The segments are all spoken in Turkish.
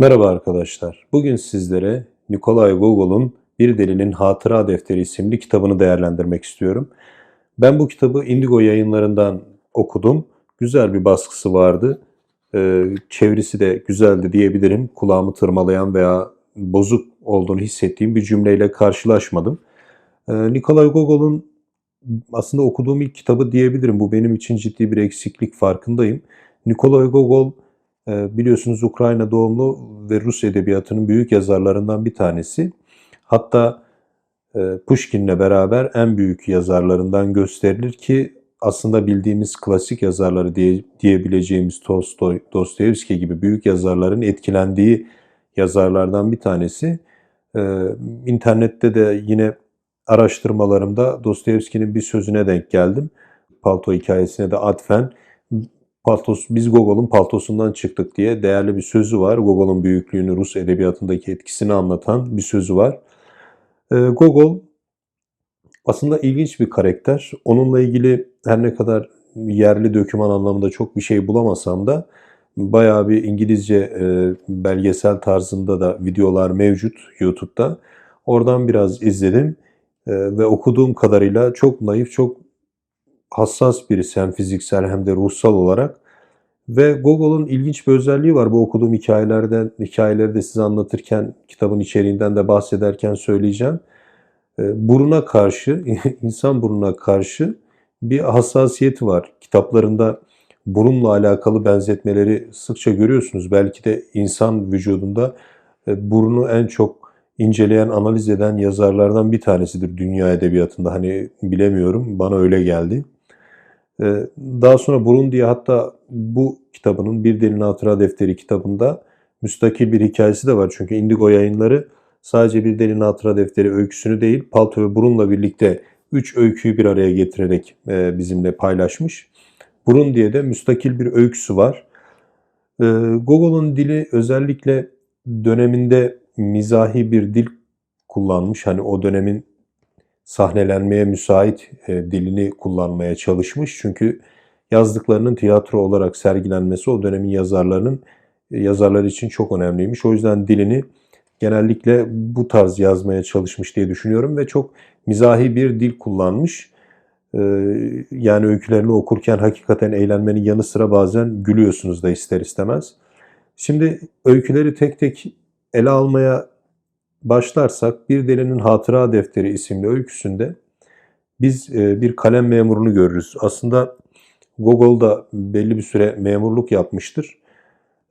Merhaba arkadaşlar. Bugün sizlere Nikolay Gogol'un Bir Delinin Hatıra Defteri isimli kitabını değerlendirmek istiyorum. Ben bu kitabı Indigo yayınlarından okudum. Güzel bir baskısı vardı. Ee, çevirisi de güzeldi diyebilirim. Kulağımı tırmalayan veya bozuk olduğunu hissettiğim bir cümleyle karşılaşmadım. Ee, Nikolay Gogol'un aslında okuduğum ilk kitabı diyebilirim. Bu benim için ciddi bir eksiklik farkındayım. Nikolay Gogol biliyorsunuz Ukrayna doğumlu ve Rus edebiyatının büyük yazarlarından bir tanesi. Hatta e, Pushkin'le beraber en büyük yazarlarından gösterilir ki aslında bildiğimiz klasik yazarları diye, diyebileceğimiz Tolstoy, Dostoyevski gibi büyük yazarların etkilendiği yazarlardan bir tanesi. Ee, internette de yine araştırmalarımda Dostoyevski'nin bir sözüne denk geldim. Palto hikayesine de atfen Paltos, biz Gogol'un paltosundan çıktık diye değerli bir sözü var. Gogol'un büyüklüğünü, Rus edebiyatındaki etkisini anlatan bir sözü var. Ee, Gogol aslında ilginç bir karakter. Onunla ilgili her ne kadar yerli döküman anlamında çok bir şey bulamasam da bayağı bir İngilizce e, belgesel tarzında da videolar mevcut YouTube'da. Oradan biraz izledim e, ve okuduğum kadarıyla çok naif, çok hassas birisi hem fiziksel hem de ruhsal olarak. Ve Gogol'un ilginç bir özelliği var. Bu okuduğum hikayelerden, hikayeleri de size anlatırken, kitabın içeriğinden de bahsederken söyleyeceğim. E, buruna karşı, insan burnuna karşı bir hassasiyeti var. Kitaplarında burunla alakalı benzetmeleri sıkça görüyorsunuz. Belki de insan vücudunda e, burnu en çok inceleyen, analiz eden yazarlardan bir tanesidir dünya edebiyatında. Hani bilemiyorum, bana öyle geldi. E, daha sonra burun diye hatta bu kitabının Bir Delin Hatıra Defteri kitabında müstakil bir hikayesi de var. Çünkü Indigo yayınları sadece Bir Delin Hatıra Defteri öyküsünü değil, Palto ve Burun'la birlikte 3 öyküyü bir araya getirerek e, bizimle paylaşmış. Burun diye de müstakil bir öyküsü var. E, Gogol'un dili özellikle döneminde mizahi bir dil kullanmış. Hani o dönemin sahnelenmeye müsait e, dilini kullanmaya çalışmış. Çünkü yazdıklarının tiyatro olarak sergilenmesi o dönemin yazarlarının yazarlar için çok önemliymiş. O yüzden dilini genellikle bu tarz yazmaya çalışmış diye düşünüyorum ve çok mizahi bir dil kullanmış. Ee, yani öykülerini okurken hakikaten eğlenmenin yanı sıra bazen gülüyorsunuz da ister istemez. Şimdi öyküleri tek tek ele almaya başlarsak Bir Delinin Hatıra Defteri isimli öyküsünde biz e, bir kalem memurunu görürüz. Aslında Gogol da belli bir süre memurluk yapmıştır.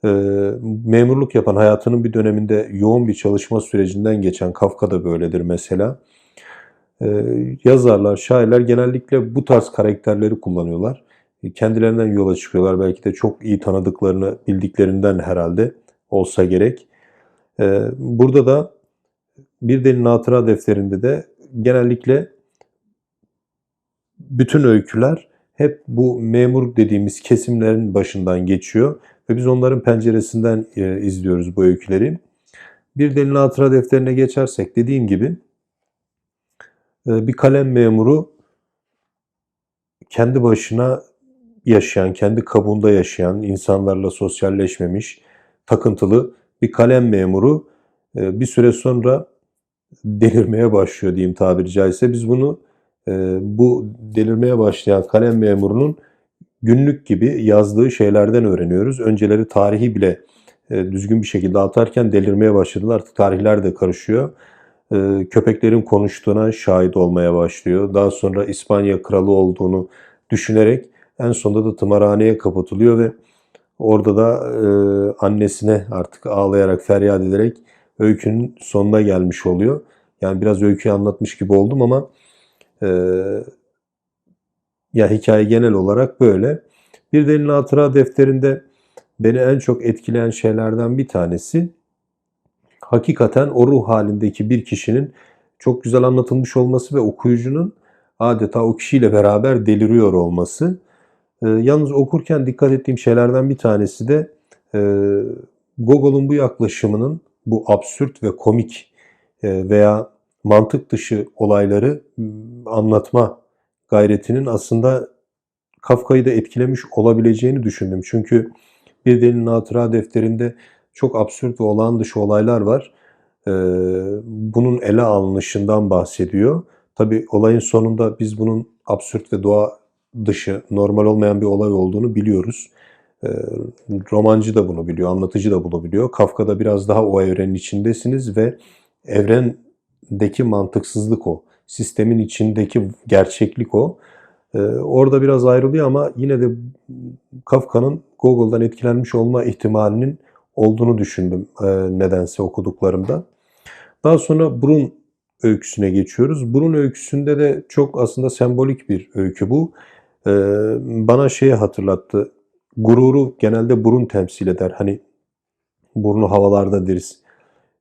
E, memurluk yapan hayatının bir döneminde yoğun bir çalışma sürecinden geçen Kafka da böyledir mesela. E, yazarlar, şairler genellikle bu tarz karakterleri kullanıyorlar. Kendilerinden yola çıkıyorlar. Belki de çok iyi tanıdıklarını bildiklerinden herhalde olsa gerek. Burada da bir delin hatıra defterinde de genellikle bütün öyküler hep bu memur dediğimiz kesimlerin başından geçiyor ve biz onların penceresinden e, izliyoruz bu öyküleri. Bir delin hatıra defterine geçersek dediğim gibi e, bir kalem memuru kendi başına yaşayan, kendi kabuğunda yaşayan, insanlarla sosyalleşmemiş, takıntılı bir kalem memuru e, bir süre sonra delirmeye başlıyor diyeyim tabiri caizse. Biz bunu e, bu delirmeye başlayan kalem memurunun günlük gibi yazdığı şeylerden öğreniyoruz. Önceleri tarihi bile e, düzgün bir şekilde atarken delirmeye başladılar. Artık tarihler de karışıyor. E, köpeklerin konuştuğuna şahit olmaya başlıyor. Daha sonra İspanya kralı olduğunu düşünerek en sonunda da tımarhaneye kapatılıyor ve orada da annesine artık ağlayarak feryat ederek öykünün sonuna gelmiş oluyor. Yani biraz öyküyü anlatmış gibi oldum ama e, ya hikaye genel olarak böyle. Bir delin hatıra defterinde beni en çok etkileyen şeylerden bir tanesi hakikaten o ruh halindeki bir kişinin çok güzel anlatılmış olması ve okuyucunun adeta o kişiyle beraber deliriyor olması. E, yalnız okurken dikkat ettiğim şeylerden bir tanesi de e, Gogol'un bu yaklaşımının bu absürt ve komik e, veya mantık dışı olayları anlatma gayretinin aslında Kafka'yı da etkilemiş olabileceğini düşündüm. Çünkü bir delinin hatıra defterinde çok absürt ve olağan dışı olaylar var. Ee, bunun ele alınışından bahsediyor. Tabii olayın sonunda biz bunun absürt ve doğa dışı, normal olmayan bir olay olduğunu biliyoruz. Ee, romancı da bunu biliyor, anlatıcı da bunu biliyor. Kafka'da biraz daha o evrenin içindesiniz ve evrendeki mantıksızlık o. Sistemin içindeki gerçeklik o. Ee, orada biraz ayrılıyor ama yine de Kafka'nın Google'dan etkilenmiş olma ihtimalinin olduğunu düşündüm e, nedense okuduklarımda. Daha sonra Brun öyküsüne geçiyoruz. Brun öyküsünde de çok aslında sembolik bir öykü bu. Ee, bana şeyi hatırlattı. Gururu genelde burun temsil eder. Hani burnu havalarda deriz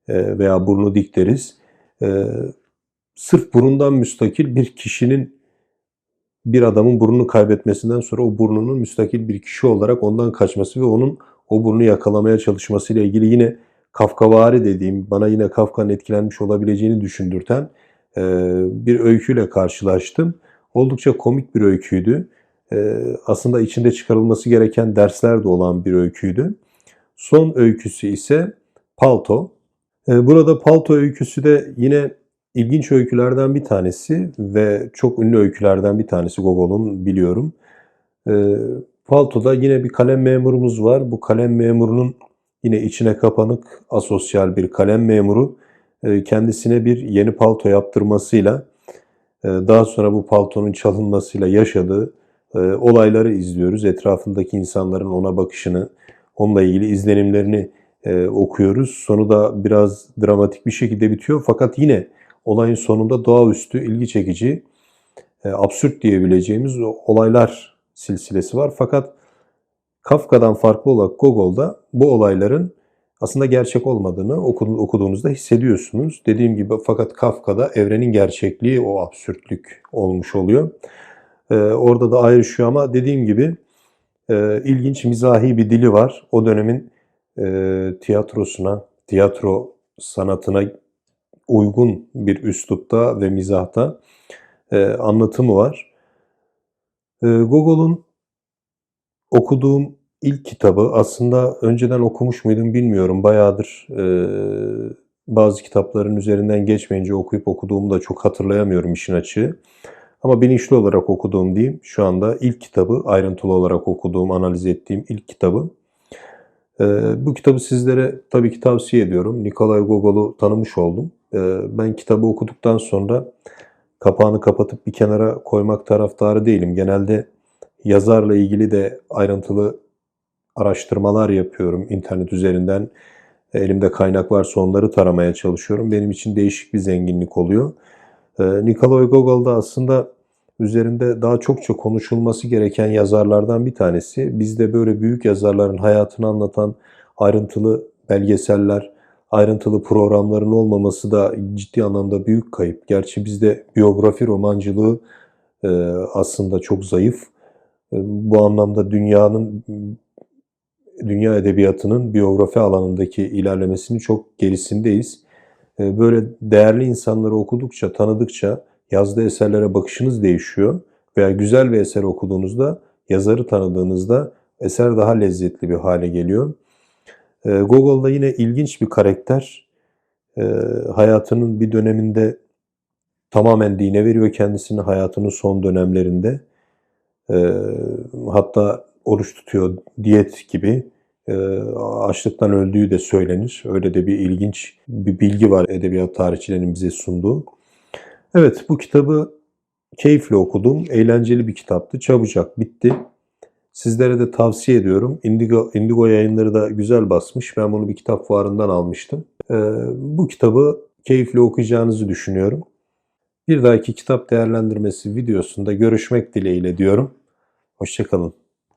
e, veya burnu dik deriz. Ee, sırf burundan müstakil bir kişinin bir adamın burnunu kaybetmesinden sonra o burnunun müstakil bir kişi olarak ondan kaçması ve onun o burnu yakalamaya çalışmasıyla ilgili yine Kafkavari dediğim, bana yine Kafka'nın etkilenmiş olabileceğini düşündürten e, bir öyküyle karşılaştım. Oldukça komik bir öyküydü. E, aslında içinde çıkarılması gereken dersler de olan bir öyküydü. Son öyküsü ise Palto. E, burada Palto öyküsü de yine ilginç öykülerden bir tanesi ve çok ünlü öykülerden bir tanesi Gogol'un biliyorum. Palto'da yine bir kalem memurumuz var. Bu kalem memurunun Yine içine kapanık, asosyal bir kalem memuru kendisine bir yeni palto yaptırmasıyla e, daha sonra bu paltonun çalınmasıyla yaşadığı e, olayları izliyoruz. Etrafındaki insanların ona bakışını, onunla ilgili izlenimlerini okuyoruz. Sonu da biraz dramatik bir şekilde bitiyor. Fakat yine olayın sonunda doğaüstü, ilgi çekici, absürt diyebileceğimiz olaylar silsilesi var. Fakat Kafka'dan farklı olarak Gogol'da bu olayların aslında gerçek olmadığını okuduğunuzda hissediyorsunuz. Dediğim gibi fakat Kafka'da evrenin gerçekliği o absürtlük olmuş oluyor. Ee, orada da ayrışıyor ama dediğim gibi e, ilginç mizahi bir dili var. O dönemin e, tiyatrosuna, tiyatro sanatına uygun bir üslupta ve mizahta e, anlatımı var. E, Gogol'un okuduğum ilk kitabı aslında önceden okumuş muydum bilmiyorum. Bayağıdır bazı kitapların üzerinden geçmeyince okuyup okuduğumu da çok hatırlayamıyorum işin açığı. Ama bilinçli olarak okuduğum diyeyim şu anda ilk kitabı, ayrıntılı olarak okuduğum, analiz ettiğim ilk kitabı. E, bu kitabı sizlere tabii ki tavsiye ediyorum. Nikolay Gogol'u tanımış oldum. E, ben kitabı okuduktan sonra kapağını kapatıp bir kenara koymak taraftarı değilim. Genelde yazarla ilgili de ayrıntılı araştırmalar yapıyorum internet üzerinden. Elimde kaynak varsa onları taramaya çalışıyorum. Benim için değişik bir zenginlik oluyor. Ee, Nikolay Gogol da aslında üzerinde daha çokça konuşulması gereken yazarlardan bir tanesi. Bizde böyle büyük yazarların hayatını anlatan ayrıntılı belgeseller, ayrıntılı programların olmaması da ciddi anlamda büyük kayıp. Gerçi bizde biyografi romancılığı e, aslında çok zayıf. E, bu anlamda dünyanın dünya edebiyatının biyografi alanındaki ilerlemesinin çok gerisindeyiz. Ee, böyle değerli insanları okudukça, tanıdıkça yazdığı eserlere bakışınız değişiyor. Veya güzel bir eser okuduğunuzda, yazarı tanıdığınızda eser daha lezzetli bir hale geliyor. Ee, Gogol'da yine ilginç bir karakter. Ee, hayatının bir döneminde tamamen dine veriyor kendisini hayatının son dönemlerinde. Hatta oruç tutuyor, diyet gibi. E, açlıktan öldüğü de söylenir. Öyle de bir ilginç bir bilgi var edebiyat tarihçilerinin bize sunduğu. Evet bu kitabı keyifle okudum. Eğlenceli bir kitaptı. Çabucak bitti. Sizlere de tavsiye ediyorum. Indigo, Indigo yayınları da güzel basmış. Ben bunu bir kitap fuarından almıştım. Ee, bu kitabı keyifle okuyacağınızı düşünüyorum. Bir dahaki kitap değerlendirmesi videosunda görüşmek dileğiyle diyorum. Hoşçakalın.